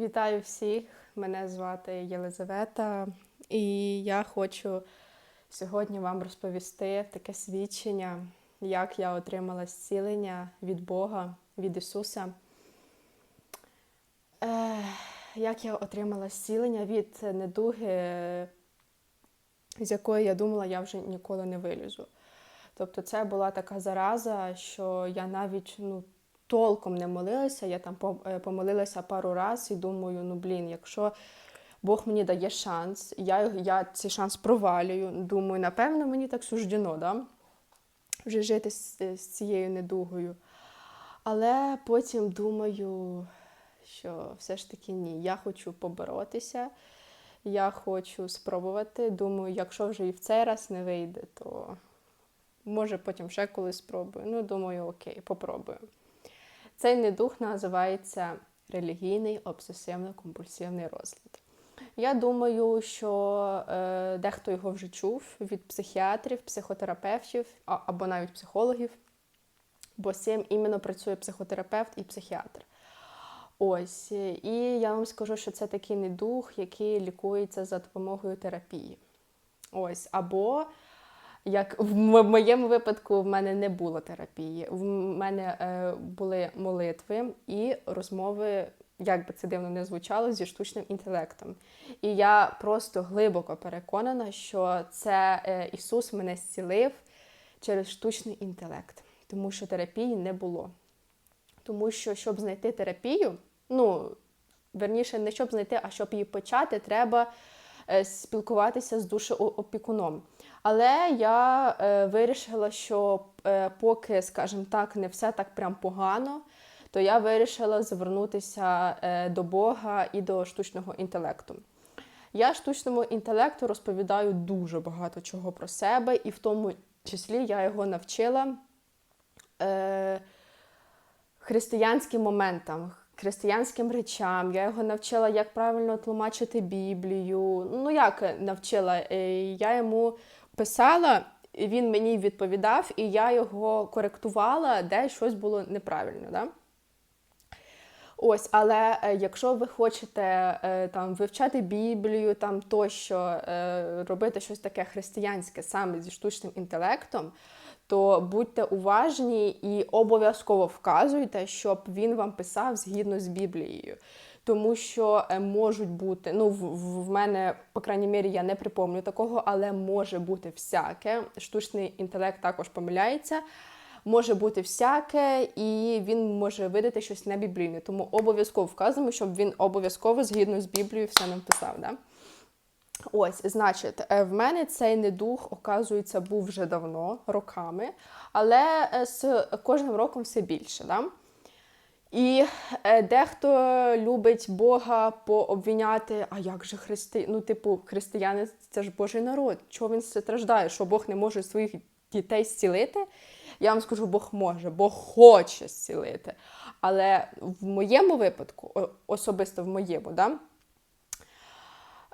Вітаю всіх! Мене звати Єлизавета, і я хочу сьогодні вам розповісти таке свідчення, як я отримала зцілення від Бога, від Ісуса. Як я отримала зцілення від недуги, з якої я думала, я вже ніколи не вилізу. Тобто, це була така зараза, що я навіть ну, толком не молилася. Я там е, помолилася пару разів і думаю, ну блін, якщо Бог мені дає шанс, я, я цей шанс провалюю. Думаю, напевно, мені так суждено, да? вже жити з, з цією недугою. Але потім думаю, що все ж таки ні, я хочу поборотися, я хочу спробувати. Думаю, якщо вже і в цей раз не вийде, то може потім ще колись спробую. Ну, думаю, окей, попробую. Цей недух називається релігійний обсесивно-компульсивний розлад. Я думаю, що е, дехто його вже чув від психіатрів, психотерапевтів а- або навіть психологів, бо з цим іменно працює психотерапевт і психіатр. Ось, і я вам скажу, що це такий недух, який лікується за допомогою терапії. Ось, або як в моєму випадку в мене не було терапії. В мене е, були молитви і розмови, як би це дивно не звучало, зі штучним інтелектом. І я просто глибоко переконана, що це е, Ісус мене зцілив через штучний інтелект, тому що терапії не було. Тому що, щоб знайти терапію, ну верніше, не щоб знайти, а щоб її почати, треба е, спілкуватися з душеопікуном. Але я е, вирішила, що е, поки, скажімо так, не все так прям погано, то я вирішила звернутися е, до Бога і до штучного інтелекту. Я штучному інтелекту розповідаю дуже багато чого про себе, і в тому числі я його навчила е, християнським моментам, християнським речам. Я його навчила, як правильно тлумачити Біблію. Ну, як навчила? Е, Я йому писала, він мені відповідав, і я його коректувала, де щось було неправильно. Да? Ось, але е, якщо ви хочете е, там вивчати Біблію, там тощо е, робити щось таке християнське саме зі штучним інтелектом, то будьте уважні і обов'язково вказуйте, щоб він вам писав згідно з Біблією. Тому що е, можуть бути, ну в, в мене, по крайній мірі, я не припомню такого, але може бути всяке. Штучний інтелект також помиляється. Може бути всяке, і він може видати щось небіблійне. Тому обов'язково вказуємо, щоб він обов'язково згідно з Біблією все нам писав. Да? Ось, значить, е, в мене цей недух, оказується, був вже давно, роками, але е, з кожним роком все більше. Да? І е, дехто любить Бога пообвіняти, а як же христи... ну, типу, християни це ж Божий народ. Чого він страждає? Що Бог не може своїх дітей зцілити? Я вам скажу, Бог може, Бог хоче зцілити. Але в моєму випадку, особисто в моєму, да,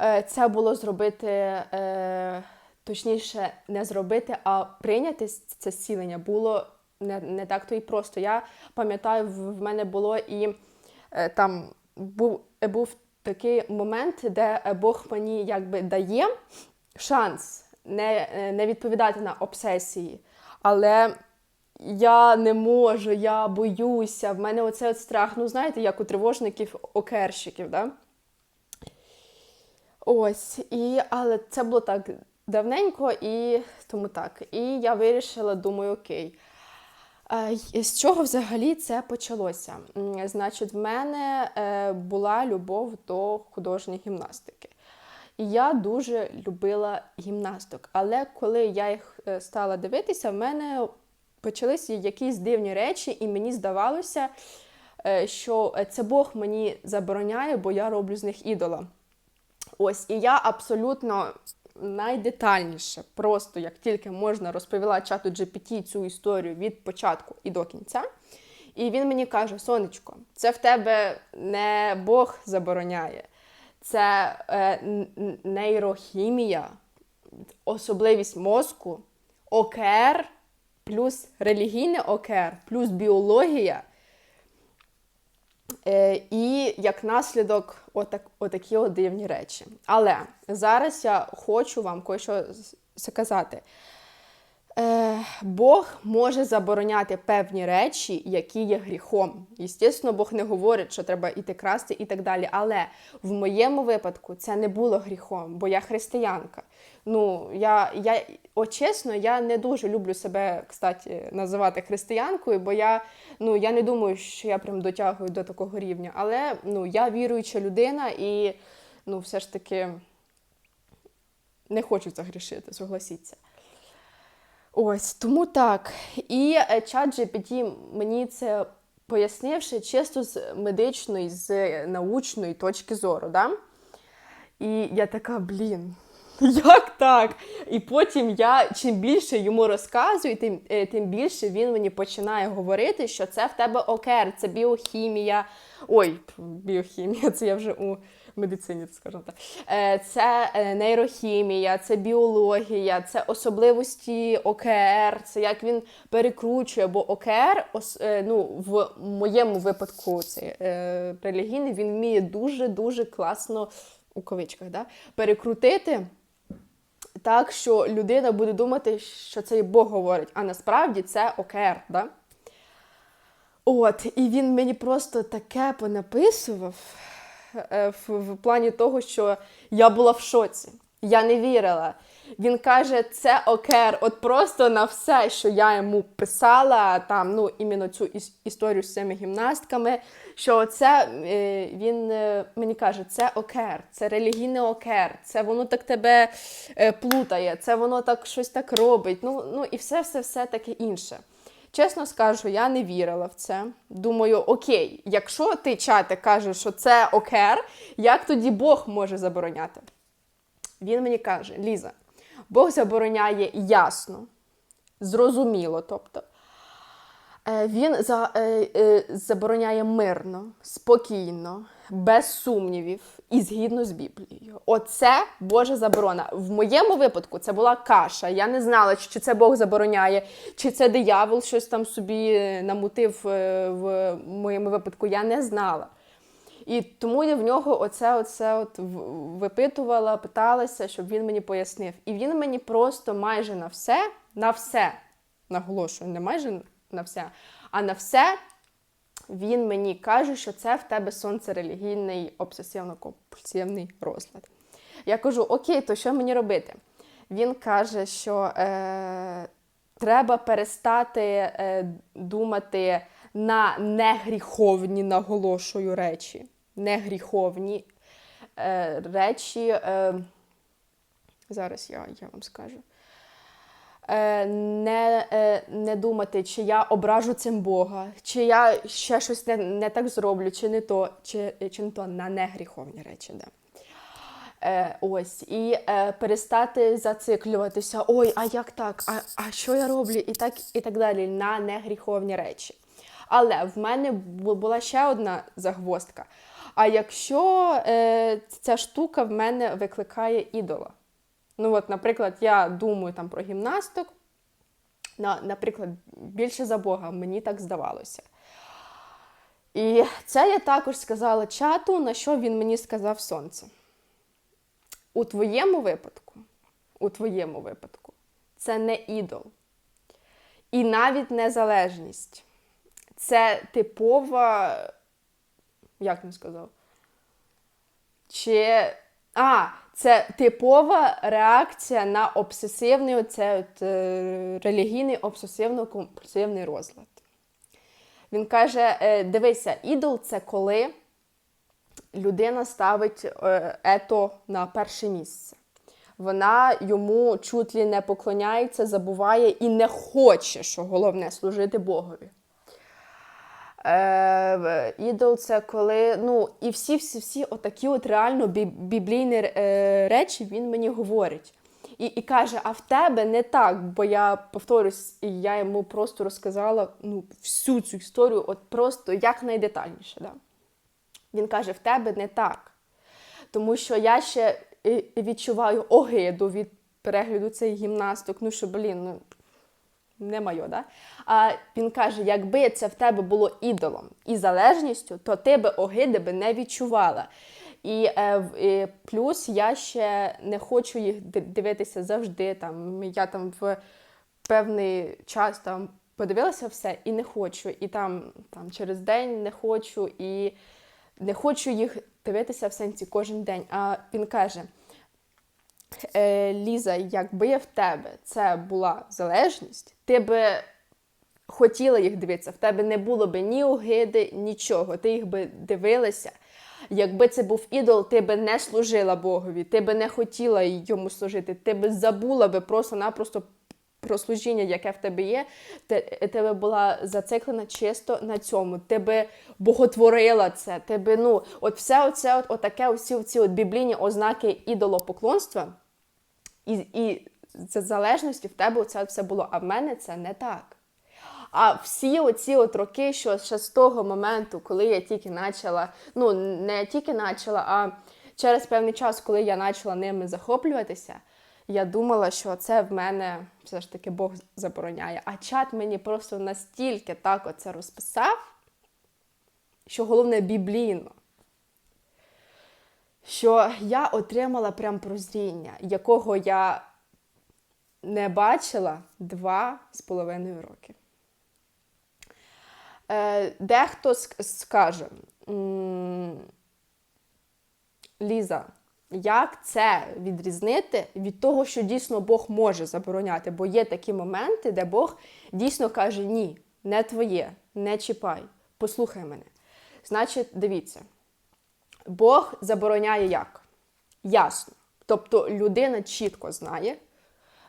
е, це було зробити, е, точніше, не зробити, а прийняти це зцілення було не, не так то і просто. Я пам'ятаю, в, мене було і е, там був, був такий момент, де Бог мені якби дає шанс не, е, не відповідати на обсесії. Але я не можу, я боюся. В мене оцей от страх, ну знаєте, як у тривожників окерщиків, да? Ось, і, але це було так давненько, і тому так. І я вирішила, думаю, окей. Е, З чого взагалі це почалося? Значить, в мене е, була любов до художньої гімнастики. І я дуже любила гімнасток. Але коли я їх е, стала дивитися, в мене почалися якісь дивні речі, і мені здавалося, що це Бог мені забороняє, бо я роблю з них ідола. Ось, і я абсолютно найдетальніше, просто як тільки можна, розповіла чату GPT цю історію від початку і до кінця. І він мені каже: Сонечко, це в тебе не Бог забороняє, це е, нейрохімія, особливість мозку, ОКР, плюс релігійне ОКР, плюс біологія. Е, і як наслідок, отак, отакі от дивні речі. Але зараз я хочу вам кое-що сказати. Е, Бог може забороняти певні речі, які є гріхом. Звісно, Бог не говорить, що треба іти красти і так далі. Але в моєму випадку це не було гріхом, бо я християнка. Ну, я, я от чесно, я не дуже люблю себе, кстати, називати християнкою, бо я, ну, я не думаю, що я прям дотягую до такого рівня. Але ну, я віруюча людина і ну, все ж таки не хочу загрішити, согласіться. Ось тому так. І е, чат GPT мені це пояснивши чисто з медичної, з научної точки зору. Да? І я така, блін, як так? І потім я чим більше йому розказую, тим, е, тим більше він мені починає говорити, що це в тебе окер, це біохімія. Ой, біохімія, це я вже у медицині, скажімо так. Е, Це е, нейрохімія, це біологія, це особливості ОКР, це як він перекручує, бо ОКР, ну, в моєму випадку, це релігійний, він вміє дуже-дуже класно у кавичках, да, перекрутити так, що людина буде думати, що це і Бог говорить, а насправді це ОКР. Да? От, і він мені просто таке понаписував е, в плані того, що я була в шоці. Я не вірила. Він каже, це окер, от просто на все, що я йому писала, там, ну, іменно цю іс- історію з цими гімнастками, що це е, він е, мені каже, це окер, це релігійний окер, це воно так тебе е, плутає, це воно так щось так робить. Ну, ну і все, все, все таке інше. Чесно скажу, я не вірила в це. Думаю, окей, якщо ти чати кажеш, що це окер, як тоді Бог може забороняти? Він мені каже: Ліза, Бог забороняє ясно, зрозуміло, тобто. Е, Він за, е, е, забороняє мирно, спокійно, без сумнівів і згідно з Біблією. Оце Божа заборона. В моєму випадку це була каша. Я не знала, чи це Бог забороняє, чи це диявол щось там собі намутив е, в моєму випадку. Я не знала. І тому я в нього оце, оце от випитувала, питалася, щоб він мені пояснив. І він мені просто майже на все, на все, наголошую, не майже на все, а на все він мені каже, що це в тебе сонцерелігійний обсесивно-компульсивний розлад. Я кажу: Окей, то що мені робити? Він каже, що е, треба перестати е, думати на негріховні, наголошую речі. Негріховні е, речі. Е, зараз я, я вам скажу. Е, не, е, не думати, чи я ображу цим Бога, чи я ще щось не, не так зроблю, чи не то, чи, чи не то на негріховні речі. Да. Е, ось, і е, перестати зациклюватися, ой, а як так? А, а що я роблю? І так, і так далі, на негріховні речі. Але в мене була ще одна загвоздка. А якщо е, ця штука в мене викликає ідола? Ну, от, наприклад, я думаю там про гімнасток, на, наприклад, більше за Бога, мені так здавалося. І це я також сказала чату, на що він мені сказав сонце. У твоєму випадку, у твоєму випадку, це не ідол. І навіть незалежність. Це типова, як він сказав? Чи. А, це типова реакція на обсесивний оце от, е, релігійний обсесивно-компульсивний розлад. Він каже: е, дивися, ідол це коли людина ставить е, ето на перше місце. Вона йому чутлі не поклоняється, забуває і не хоче, що головне служити Богові. Е, ідол це коли, ну, і всі, всі, всі отакі от реально біблійні е, речі він мені говорить. І, і каже: а в тебе не так, бо я повторюсь, і я йому просто розказала ну, всю цю історію, от просто якнайдетальніше. Да? Він каже: в тебе не так. Тому що я ще відчуваю огиду від перегляду цих гімнасток. Ну що, блін, ну не моє, да? А він каже: якби це в тебе було ідолом і залежністю, то ти би огиди би не відчувала. І, е, і плюс я ще не хочу їх дивитися завжди. Там я там в певний час там подивилася все і не хочу. І там, там через день не хочу, і не хочу їх дивитися в сенсі кожен день. А він каже: Ліза, якби в тебе це була залежність, ти би хотіла їх дивитися, в тебе не було би ні огиди, нічого. Ти їх би дивилася. Якби це був ідол, ти би не служила Богові, ти би не хотіла йому служити, ти би забула би просто-напросто про служіння, яке в тебе є, ти, ти би була зациклена чисто на цьому. Ти би боготворила це. Ти би, ну, от все оце, от, отаке, усі ці от біблійні ознаки ідолопоклонства, і, і з залежності в тебе це все було. А в мене це не так. А всі оці от роки, що ще з того моменту, коли я тільки почала, ну не тільки почала, а через певний час, коли я почала ними захоплюватися, я думала, що це в мене все ж таки Бог забороняє. А чат мені просто настільки так оце розписав, що головне біблійно. Що я отримала прям прозріння, якого я не бачила два з половиною роки. Е, Дехто скаже, Ліза, як це відрізнити від того, що дійсно Бог може забороняти? Бо є такі моменти, де Бог дійсно каже: ні, не твоє, не чіпай, послухай мене. Значить, дивіться, Бог забороняє як? Ясно. Тобто людина чітко знає,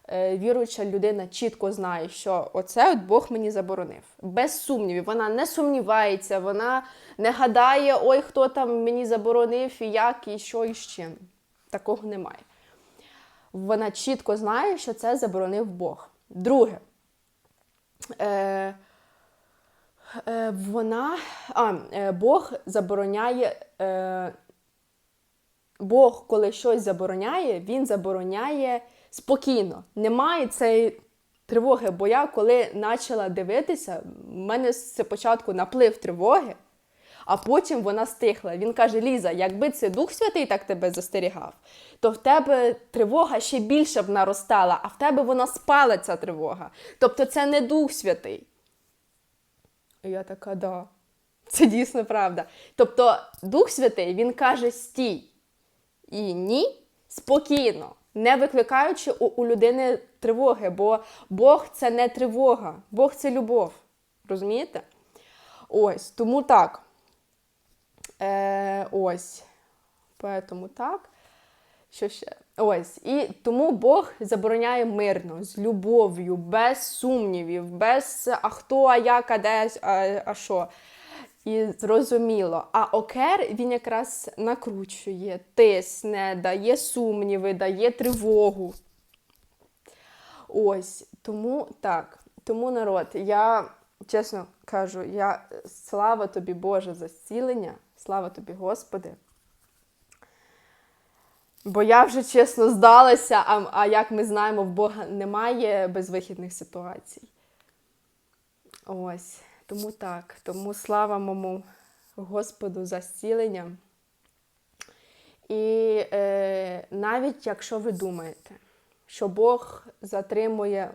е, віруюча людина чітко знає, що оце от Бог мені заборонив. Без сумнівів. Вона не сумнівається, вона не гадає, ой, хто там мені заборонив, і як, і що, і з чим. Такого немає. Вона чітко знає, що це заборонив Бог. Друге, е, е, вона, а, е, Бог забороняє. Е, Бог, коли щось забороняє, він забороняє спокійно. Немає цієї тривоги. Бо я коли почала дивитися, в мене спочатку наплив тривоги, а потім вона стихла. Він каже: Ліза, якби це Дух Святий так тебе застерігав, то в тебе тривога ще більше б наростала, а в тебе вона спала ця тривога. Тобто це не Дух Святий. І я така, да, це дійсно правда. Тобто Дух Святий він каже стій. І ні, спокійно, не викликаючи у, у людини тривоги, бо Бог це не тривога, Бог це любов. Розумієте? Ось, тому так. Е, ось. Поэтому так. Що ще? Ось. І тому Бог забороняє мирно, з любов'ю, без сумнівів, без а хто, а як, а де, а, а що. І зрозуміло. А окер він якраз накручує, тисне, дає сумніви, дає тривогу. Ось. Тому так. Тому народ, я чесно кажу, я слава тобі, Боже, за зцілення, слава тобі, Господи. Бо я вже чесно здалася, а, а як ми знаємо, в Бога немає безвихідних ситуацій. Ось. Тому так. Тому слава моєму Господу за зцілення. І е, навіть якщо ви думаєте, що Бог затримує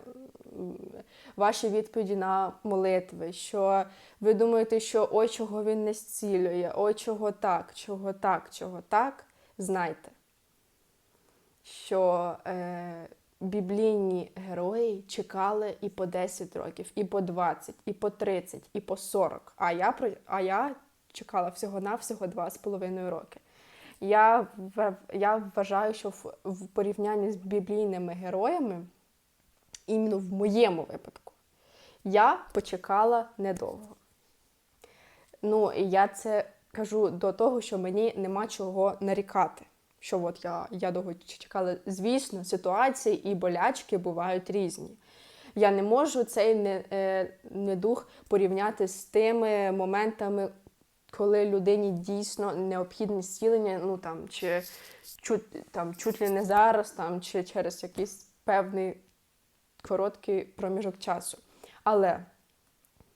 ваші відповіді на молитви, що ви думаєте, що ой, чого він не зцілює, ой, чого так, чого так, чого так, знайте, що е, біблійні герої чекали і по 10 років, і по 20, і по 30, і по 40. А я, а я чекала всього-навсього 2,5 роки. Я, я вважаю, що в, в порівнянні з біблійними героями, іменно в моєму випадку, я почекала недовго. Ну, і я це кажу до того, що мені нема чого нарікати. Що от я, я довго чекала. Звісно, ситуації і болячки бувають різні. Я не можу цей е, недух порівняти з тими моментами, коли людині дійсно необхідне зцілення, ну там чи чуть, там, чуть ли не зараз, там, чи через якийсь певний короткий проміжок часу. Але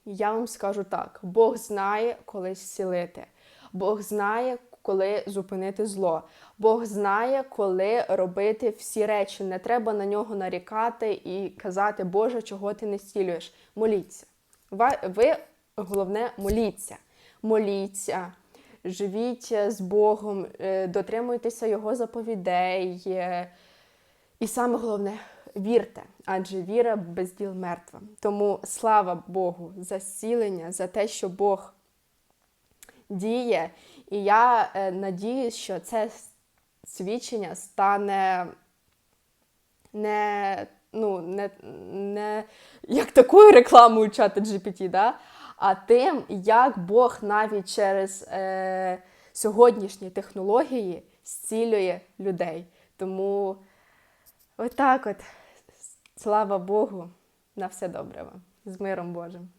я вам скажу так: Бог знає, коли зцілити. Бог знає, коли зупинити зло. Бог знає, коли робити всі речі. Не треба на нього нарікати і казати, Боже, чого ти не зцілюєш. Моліться. Ви головне моліться. Моліться, живіть з Богом, е, дотримуйтеся Його заповідей. е, І саме головне, вірте, адже віра без діл мертва. Тому слава Богу за зцілення, за те, що Бог діє. І я е, надіюсь, що це свідчення стане не, ну, не, не як такою рекламою чата GPT, да? а тим, як Бог навіть через е, сьогоднішні технології зцілює людей. Тому отак от, слава Богу, на все добре вам. З миром Божим.